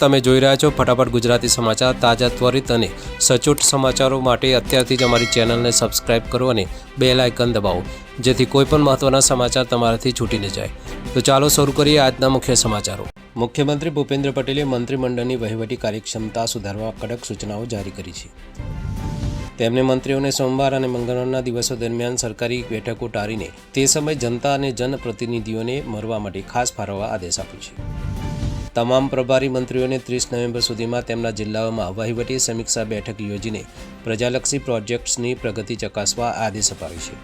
તમે જોઈ રહ્યા છો ફટાફટ ગુજરાતી સમાચાર તાજા ત્વરિત અને સચોટ સમાચારો માટે અત્યારથી જ અમારી ચેનલને સબસ્ક્રાઇબ કરો અને બે લાયકન દબાવો, જેથી કોઈપણ મહત્ત્વના સમાચાર તમારાથી છૂટી ન જાય. તો ચાલો શરૂ કરીએ આજના મુખ્ય સમાચારો. મુખ્યમંત્રી ભૂપેન્દ્ર પટેલે મંત્રીમંડળની વહીવટી કાર્યક્ષમતા સુધારવા કડક સૂચનાઓ જારી કરી છે. તેમણે મંત્રીઓને સોમવાર અને મંગળવારના દિવસો દરમિયાન સરકારી બેઠકો ટાળીને તે સમયે જનતા અને જનપ્રતિનિધિઓને મળવા માટે ખાસ ફાળવવા આદેશ આપ્યો છે. તમામ પ્રભારી મંત્રીઓને ત્રીસ નવેમ્બર સુધીમાં તેમના જિલ્લાઓમાં વહીવટી સમીક્ષા બેઠક યોજીને પ્રજાલક્ષી પ્રોજેક્ટ્સની પ્રગતિ ચકાસવા આદેશ અપાયો છે.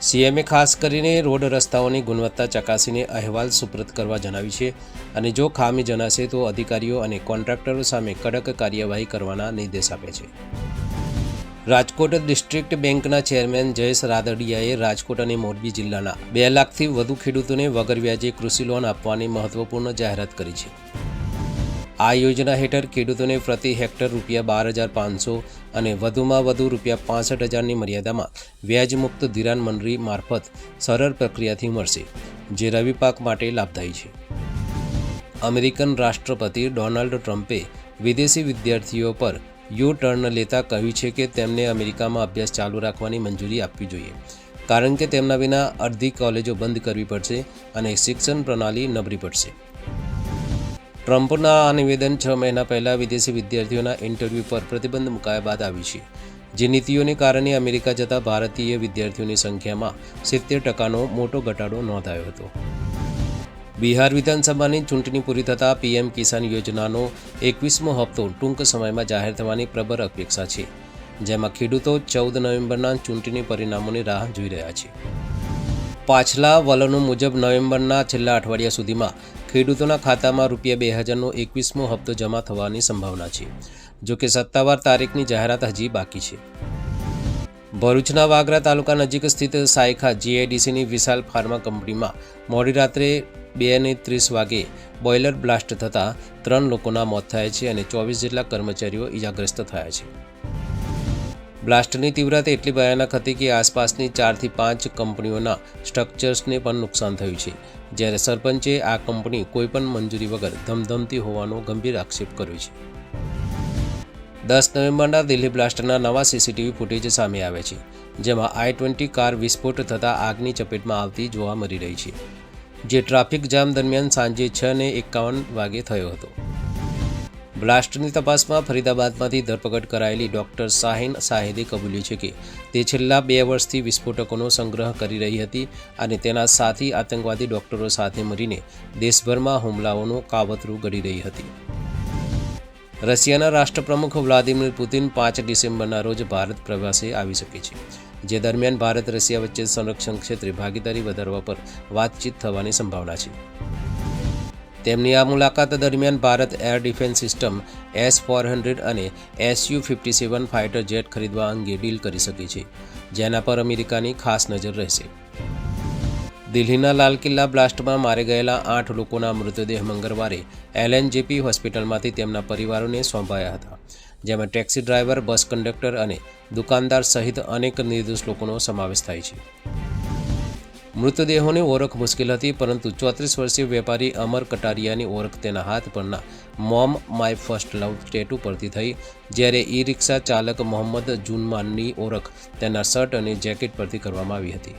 સીએમએ ખાસ કરીને રોડ રસ્તાઓની ગુણવત્તા ચકાસીને અહેવાલ સુપ્રત કરવા જણાવ્યું છે અને જો ખામી જણાશે તો અધિકારીઓ અને કોન્ટ્રાક્ટરો સામે કડક કાર્યવાહી કરવાના નિર્દેશ આપ્યા છે. રાજકોટ ડિસ્ટ્રિક્ટ બેંકના ચેરમેન જયેશ રાદડિયાએ રાજકોટ અને મોરબી જિલ્લાના બે લાખથી વધુ ખેડૂતોને વગર વ્યાજે કૃષિ લોન આપવાની મહત્વપૂર્ણ જાહેરાત કરી છે. આ યોજના હેઠળ ખેડૂતોને પ્રતિ હેક્ટર રૂપિયા બાર હજાર પાંચસો અને વધુમાં વધુ રૂપિયા પાસઠ હજારની મર્યાદામાં વ્યાજમુક્ત ધિરાણ મંડળી મારફત સરળ પ્રક્રિયાથી મળશે, જે રવિ પાક માટે લાભદાયી છે. અમેરિકન રાષ્ટ્રપતિ ડોનાલ્ડ ટ્રમ્પે વિદેશી વિદ્યાર્થીઓ પર યુ ટર્ન લેતા કહ્યું છે કે તેમને અમેરિકામાં અભ્યાસ ચાલુ રાખવાની મંજૂરી આપવી જોઈએ, કારણ કે તેમના વિના અડધી કોલેજો બંધ કરવી પડશે અને શિક્ષણ પ્રણાલી નબળી પડશે. ટ્રમ્પના આ નિવેદન છ મહિના પહેલાં વિદેશી વિદ્યાર્થીઓના ઇન્ટરવ્યૂ પર પ્રતિબંધ મુકાયા બાદ આવ્યું છે. જે નીતિઓને કારણે અમેરિકા જતા ભારતીય વિદ્યાર્થીઓની સંખ્યામાં સિત્તેર ટકાનો મોટો ઘટાડો નોંધાયો હતો. બિહાર વિધાનસભાની ચૂંટણી પૂરી થતાં પીએમ કિસાન યોજનાનો એકવીસમો હપ્તો ટૂંક સમયમાં જાહેર થવાની પ્રબળ અપેક્ષા છે, જેમાં ખેડૂતો ચૌદ નવેમ્બરના ચૂંટણી પરિણામોની રાહ જોઈ રહ્યા છે. પાછલા વલણો મુજબ નવેમ્બરના છેલ્લા અઠવાડિયા સુધીમાં ખેડૂતોના ખાતામાં રૂપિયા બે હજારનો એકવીસમો હપ્તો જમા થવાની સંભાવના છે, જો કે સત્તાવાર તારીખની જાહેરાત હજી બાકી છે. ભરૂચના વાગરા તાલુકા નજીક સ્થિત સાયખા જીઆઈડીસીની વિશાલ ફાર્મા કંપનીમાં મોડી રાત્રે બે અને ત્રીસ વાગે બોઇલર બ્લાસ્ટ થતાં ત્રણ લોકોના મોત થયા છે અને ચોવીસ જેટલા કર્મચારીઓ ઇજાગ્રસ્ત થયા છે. બ્લાસ્ટની તીવ્રતા એટલી ભયાનક હતી કે આસપાસની ચારથી પાંચ કંપનીઓના સ્ટ્રક્ચર્સને પણ નુકસાન થયું છે. જ્યારે સરપંચે આ કંપની કોઈપણ મંજૂરી વગર ધમધમતી હોવાનો ગંભીર આક્ષેપ કર્યો છે. દસ નવેમ્બરના દિલ્હી બ્લાસ્ટના નવા સીસીટીવી ફૂટેજ સામે આવે છે, જેમાં આઈ ટ્વેન્ટી કાર વિસ્ફોટ થતાં આગની ચપેટમાં આવતી જોવા મળી રહી છે. જે ટ્રાફિક જામ દરમિયાન સાંજે છ ને એકાવન વાગે થયો હતો. બ્લાસ્ટની તપાસમાં ફરીદાબાદમાંથી ધરપકડ કરાયેલી ડોક્ટર શાહીન શાહિદે કબૂલ્યું છે કે તે છેલ્લા બે વર્ષથી વિસ્ફોટકોનો સંગ્રહ કરી રહી હતી અને તેના સાથી આતંકવાદી ડોક્ટરો સાથે મળીને દેશભરમાં હુમલાઓનું કાવતરું ઘડી રહી હતી. રશિયાના રાષ્ટ્રપ્રમુખ વ્લાદિમીર પુતિન પાંચ ડિસેમ્બરના રોજ ભારત પ્રવાસે આવી શકે છે. જે દરમિયાન ભારત રશિયા વચ્ચે સંરક્ષણ ક્ષેત્રે ભાગીદારી વધારવા પર વાતચીત થવાની સંભાવના છે. તેમની આ મુલાકાત દરમિયાન Bharat air defence system S four hundred અને SU fifty seven fighter jet ખરીદવા અંગે ડીલ કરી શકે છે, જેના પર અમેરિકાની ખાસ નજર રહેશે. દિલ્હીના લાલ કિલ્લા બ્લાસ્ટમાં મારે ગયેલા આઠ લોકોના મૃતદેહ મંગળવારે એલએનજેપી હોસ્પિટલમાંથી તેમના પરિવારોને સોંપાયા હતા. જેમાં ટેક્સી ડ્રાઈવર, બસ કંડક્ટર અને દુકાનદાર સહિત અનેક નિર્દોષ લોકોનો સમાવેશ થાય છે. મૃતદેહોની ઓળખ મુશ્કેલ હતી, પરંતુ ચોત્રીસ વર્ષીય વેપારી અમર કટારિયાની ઓળખ તેના હાથ પરના mom my first love tattoo પરથી થઈ, જ્યારે ઈ રિક્ષા ચાલક મોહમ્મદ જુનમાનની ઓળખ તેના શર્ટ અને જેકેટ પરથી કરવામાં આવી હતી.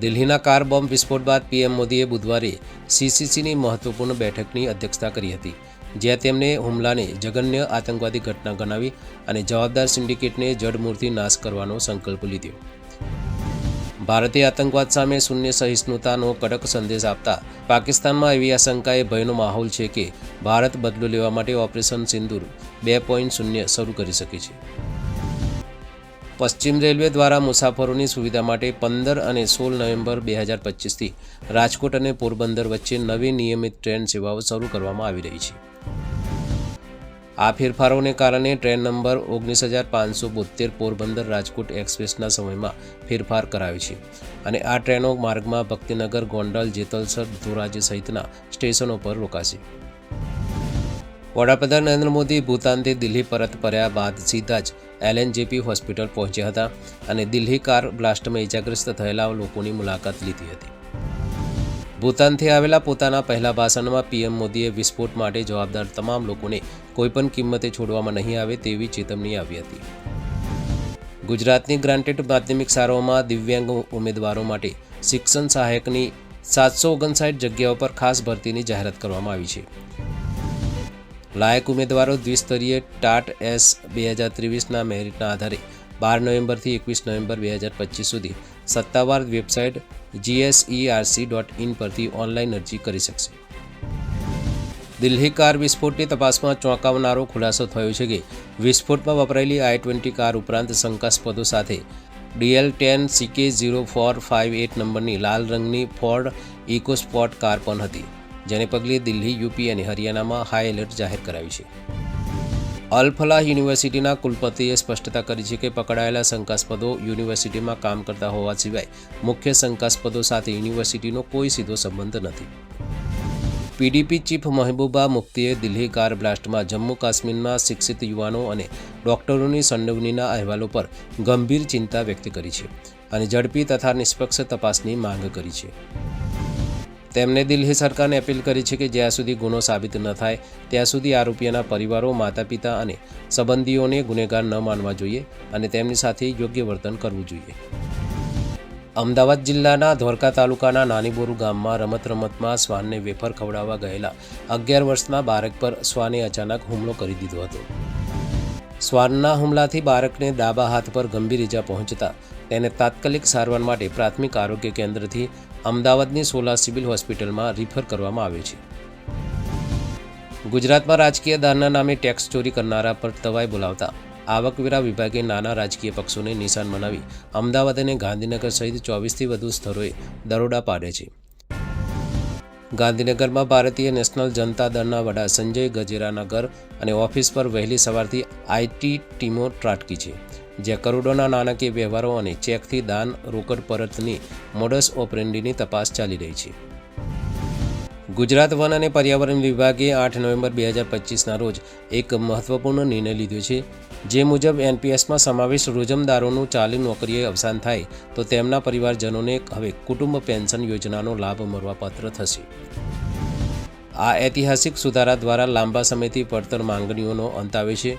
દિલ્હીના કાર બોમ્બ વિસ્ફોટ બાદ પીએમ મોદીએ બુધવારે સીસીસીની મહત્વપૂર્ણ બેઠકની અધ્યક્ષતા કરી હતી. જ્યાં તેમણે હુમલાને જઘન્ય આતંકવાદી ઘટના ગણાવી અને જવાબદાર સિન્ડિકેટને જડમૂળથી નાશ કરવાનો સંકલ્પ લીધો. ભારતે આતંકવાદ સામે શૂન્ય સહિષ્ણુતાનો કડક સંદેશ આપતા પાકિસ્તાનમાં એવી આશંકાએ ભયનો માહોલ છે કે ભારત બદલો લેવા માટે ઓપરેશન સિંદૂર બે પોઈન્ટ શૂન્ય શરૂ કરી શકે છે. પશ્ચિમ રેલવે દ્વારા મુસાફરોની સુવિધા માટે પંદર અને સોળ નવેમ્બર બે હજાર પચીસથી રાજકોટ અને પોરબંદર વચ્ચે નવી નિયમિત ટ્રેન સેવાઓ શરૂ કરવામાં આવી રહી છે. આ ફેરફારોને કારણે ટ્રેન નંબર ઓગણીસ હજાર પાંચસો બોતેર પોરબંદર રાજકોટ એક્સપ્રેસના સમયમાં ફેરફાર કરાયો છે. અને આ ટ્રેનો માર્ગમાં ભક્તિનગર, ગોંડલ, જેતલસર, ધોરાજી સહિતના સ્ટેશનો પર રોકાશે. વડાપ્રધાન નરેન્દ્ર મોદી ભૂતાનથી દિલ્હી પરત ફર્યા બાદ સીધા જ એલએનજેપી હોસ્પિટલ પહોંચ્યા હતા અને દિલ્હી કાર બ્લાસ્ટમાં ઇજાગ્રસ્ત થયેલા લોકોની મુલાકાત લીધી હતી. ભૂતાનથી આવેલા પોતાના પહેલા ભાષણમાં પીએમ મોદીએ વિસ્ફોટ માટે જવાબદાર તમામ લોકોને કોઈપણ કિંમતે છોડવામાં નહીં આવે તેવી ચેતવણી આવી હતી. ગુજરાતની ગ્રાન્ટેડ માધ્યમિક શાળાઓમાં દિવ્યાંગ ઉમેદવારો માટે શિક્ષણ સહાયકની સાતસો ઓગણસાઠ જગ્યાઓ પર ખાસ ભરતીની જાહેરાત કરવામાં આવી છે. લાયક ઉમેદવારો દ્વિસ્તરીય ટાટ એસ બે હજાર ત્રેવીસના મેરિટના આધારે બાર નવેમ્બરથી એકવીસ નવેમ્બર બે હજાર પચીસ સુધી. સત્તાવાર વેબસાઇટ જીએસઈઆરસી ડોટ ઇન પરથી ઓનલાઈન અરજી કરી શકશે. દિલ્હી કાર વિસ્ફોટની તપાસમાં ચોંકાવનારો ખુલાસો થયો છે કે વિસ્ફોટમાં વપરાયેલી આઈ ટ્વેન્ટી કાર ઉપરાંત શંકાસ્પદો સાથે DL ten CK zero four five eight નંબરની લાલ રંગની ફોર્ડ ઇકોસ્પોટ કાર પણ હતી, જેને પગલે દિલ્હી યુપી અને હરિયાણામાં હાઈ એલર્ટ જાહેર કરાયું છે. અલ ફલાહ યુનિવર્સિટીના કુલપતિએ સ્પષ્ટતા કરી છે કે પકડાયેલા શંકાસ્પદો યુનિવર્સિટીમાં કામ કરતા હોવા સિવાય મુખ્ય શંકાસ્પદો સાથે યુનિવર્સિટીનો કોઈ સીધો સંબંધ નથી. પીડીપી ચીફ મહેબૂબા મુફ્તીએ દિલ્હી કાર બ્લાસ્ટમાં જમ્મુ કાશ્મીરમાં શિક્ષિત યુવાનો અને ડોક્ટરોની સંડોવણીના અહેવાલો પર ગંભીર ચિંતા વ્યક્ત કરી છે અને ઝડપી તથા નિષ્પક્ષ તપાસની માંગ કરી છે. તેમણે દિલ્હી સરકારને અપીલ કરી છે કે જ્યાં સુધી ગુનો સાબિત ન થાય, ત્યાં સુધી આરોપીઓના પરિવારો માતા પિતા અને સંબંધીઓને ગુનેગાર ન માનવા જોઈએ અને તેમની સાથે યોગ્ય વર્તન કરવું જોઈએ. અમદાવાદ જિલ્લાના ધોરકા તાલુકાના નાનીબોરુ ગામમાં રમત રમતમાં શ્વાનને વેફર ખવડાવવા ગયેલા અગિયાર વર્ષના બાળક પર શ્વાને અચાનક હુમલો કરી દીધો હતો. શ્વાનના હુમલાથી બાળકને ડાબા હાથ પર ગંભીર ઈજા પહોંચતા તેને તાત્કાલિક સારવાર માટે પ્રાથમિક આરોગ્ય કેન્દ્રથી અમદાવાદની સોલા સિવિલ હોસ્પિટલમાં રિફર કરવામાં આવ્યો છે. ગુજરાતમાં રાજકીય દાનના નામે ટેક્સ ચોરી કરનારા પર તવાઈ બોલાવતા આવકવેરા વિભાગે નાના રાજકીય પક્ષોને નિશાન બનાવી અમદાવાદ અને ગાંધીનગર સહિત ચોવીસથી વધુ સ્થળોએ દરોડા પાડે છે. ગાંધીનગરમાં ભારતીય નેશનલ જનતા દળના વડા સંજય ગજેરાના ઘર અને ઓફિસ પર વહેલી સવારથી આઈટી ટીમો ત્રાટકી છે. જ્યાં કરોડોના નાણાકીય વ્યવહારો અને ચેકથી દાન રોકડ પરતની મોડસ ઓપરેન્ડીની તપાસ ચાલી રહી છે. ગુજરાત વન અને પર્યાવરણ વિભાગે આઠ નવેમ્બર બે હજાર પચીસના રોજ એક મહત્વપૂર્ણ નિર્ણય લીધો છે. જે મુજબ એનપીએસમાં સમાવેશ રોજમદારોનું ચાલુ નોકરીએ અવસાન થાય, તો તેમના પરિવારજનોને હવે કુટુંબ પેન્શન યોજનાનો લાભ મળવાપાત્ર થશે. આ ઐતિહાસિક સુધારા દ્વારા લાંબા સમયથી પડતર માંગણીઓનો અંત આવે છે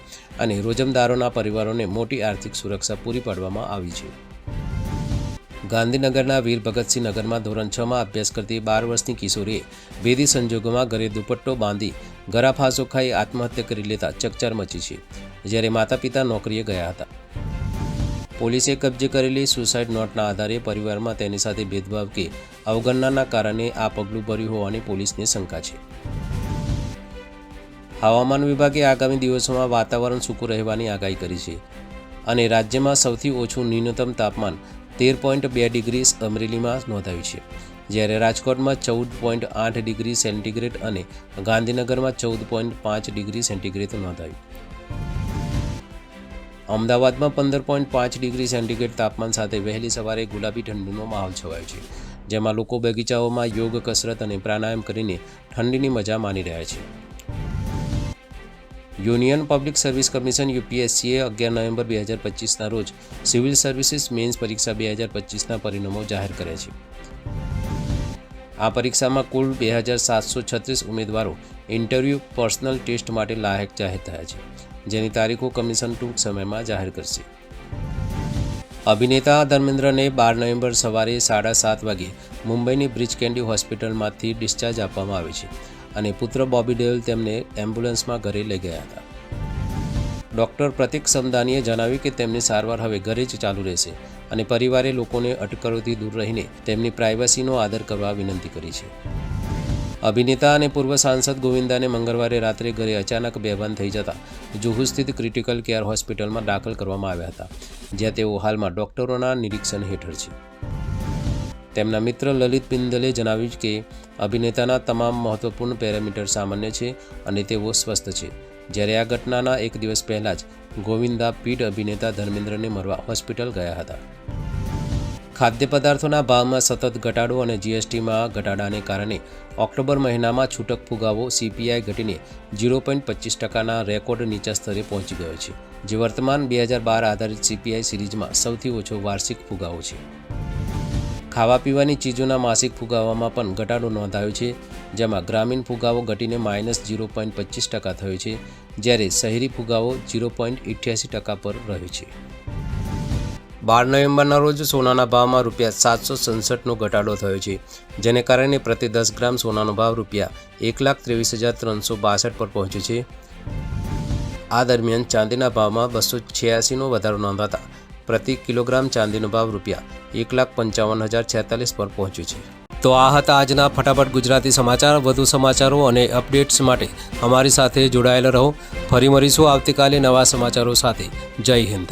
અને રોજમદારોના પરિવારોને મોટી આર્થિક સુરક્ષા પૂરી પાડવામાં આવી છે. ગાંધીનગરના વીર ભગતસિંહ નગરમાં ધોરણ છમાં અભ્યાસ કરતી બાર વર્ષની કિશોરીએ ભેદી સંજોગોમાં ઘરે દુપટ્ટો બાંધી ગરાફાંસો ખાઈ આત્મહત્યા કરી લેતા ચકચાર મચી છે, જ્યારે માતા પિતા નોકરીએ ગયા હતા. પોલીસે કબજે કરેલી સુસાઇડ નોટના આધારે પરિવારમાં તેની સાથે ભેદભાવ કે અવગણનાના કારણે આ પગલું ભર્યું હોવાની પોલીસને શંકા છે. હવામાન વિભાગે આગામી દિવસોમાં વાતાવરણ સૂકું રહેવાની આગાહી કરી છે અને રાજ્યમાં સૌથી ઓછું ન્યૂનતમ તાપમાન તેર પોઈન્ટ બે ડિગ્રી અમરેલીમાં નોંધાયું છે. જ્યારે રાજકોટમાં ચૌદ પોઈન્ટ આઠ ડિગ્રી સેન્ટીગ્રેડ અને ગાંધીનગરમાં ચૌદ પોઈન્ટ પાંચ ડિગ્રી સેન્ટીગ્રેડ નોંધાયું. અમદાવાદમાં પંદર પોઈન્ટ પાંચ ડિગ્રી સેન્ટીગ્રેડ તાપમાન સાથે વહેલી સવારે ગુલાબી ઠંડીનો માહોલ છવાયો છે, જેમાં લોકો બગીચાઓમાં યોગ, કસરત અને પ્રાણાયામ કરીને ઠંડીની મજા માણી રહ્યા છે. યુનિયન પબ્લિક સર્વિસ કમિશન યુપીએસસીએ અગિયાર નવેમ્બર બે હજાર પચીસના રોજ સિવિલ સર્વિસીસ મેન્સ પરીક્ષા બે હજાર પચીસના પરિણામો જાહેર કર્યા છે. આ પરીક્ષામાં કુલ બે હજાર સાતસો છત્રીસ ઉમેદવારો ઇન્ટરવ્યૂ, પર્સનલ ટેસ્ટ માટે લાયક જાહેર થયા છે. જેની તારીખો કમિશન ટૂંક સમયમાં જાહેર કરશે. અભિનેતા ધર્મેન્દ્રને બાર નવેમ્બર સવારે સાડા સાત વાગે મુંબઈની બ્રિજ કેન્ડી હોસ્પિટલમાંથી ડિસ્ચાર્જ આપવામાં આવે છે અને પુત્ર બોબી ડેવલ તેમને એમ્બ્યુલન્સમાં ઘરે લઈ ગયા હતા. ડૉક્ટર પ્રતિક સમદાનીએ જણાવ્યું કે તેમની સારવાર હવે ઘરે જ ચાલુ રહેશે અને પરિવારે લોકોને અટકળોથી દૂર રહીને તેમની પ્રાઇવસીનો આદર કરવા વિનંતી કરી છે. અભિનેતા અને પૂર્વ સાંસદ ગોવિંદાને મંગળવારે રાત્રે ઘરે અચાનક બેભાન થઈ જતા જુહુ સ્થિત ક્રિટિકલ કેર હોસ્પિટલમાં દાખલ કરવામાં આવ્યા હતા, જ્યાં તેઓ હાલમાં ડોક્ટરોના નિરીક્ષણ હેઠળ છે. તેમના મિત્ર લલિત બિંદલે જણાવ્યું કે, અભિનેતાના તમામ મહત્વપૂર્ણ પેરામીટર સામાન્ય છે અને તેઓ સ્વસ્થ છે. જ્યારે આ ઘટનાના એક દિવસ પહેલાં જ ગોવિંદા પીઢ અભિનેતા ધર્મેન્દ્રને મળવા હોસ્પિટલ ગયા હતા. ખાદ્ય પદાર્થોના ભાવમાં સતત ઘટાડો અને જીએસટીમાં ઘટાડાને કારણે ઓક્ટોબર મહિનામાં છૂટક ફુગાવો સીપીઆઈ ઘટીને ઝીરો પોઈન્ટ પચીસ ટકાના રેકોર્ડ નીચા સ્તરે પહોંચી ગયો છે, જે વર્તમાન બે હજાર બાર આધારિત સીપીઆઈ સિરીઝમાં સૌથી ઓછો વાર્ષિક ફુગાવો છે. ખાવા પીવાની ચીજોના માસિક ફુગાવામાં પણ ઘટાડો નોંધાયો છે, જેમાં ગ્રામીણ ફુગાવો ઘટીને માઇનસ ઝીરો પોઈન્ટ પચીસ ટકા થયો છે, જ્યારે શહેરી ફુગાવો ઝીરો પોઈન્ટ ઇઠ્યાસી ટકા પર રહ્યો છે. બાર નવેમ્બરના રોજ સોનાના ભાવમાં રૂપિયા સાતસો સડસઠનો ઘટાડો થયો છે, જેને કારણે પ્રતિ દસ ગ્રામ સોનાનો ભાવ રૂપિયા એક લાખ ત્રેવીસ હજાર ત્રણસો બાસઠ પર પહોંચ્યો છે. આ દરમિયાન ચાંદીના ભાવમાં બસો છ્યાસીનો વધારો નોંધાતા પ્રતિ કિલોગ્રામ ચાંદીનો ભાવ રૂપિયા એક લાખ પંચાવન હજાર છેતાલીસ પર પહોંચ્યો છે. તો આ હતા આજના ફટાફટ ગુજરાતી સમાચાર. વધુ સમાચારો અને અપડેટ્સ માટે અમારી સાથે જોડાયેલા રહો. ફરી મળીશું આવતીકાલે નવા સમાચારો સાથે. જય હિન્દ.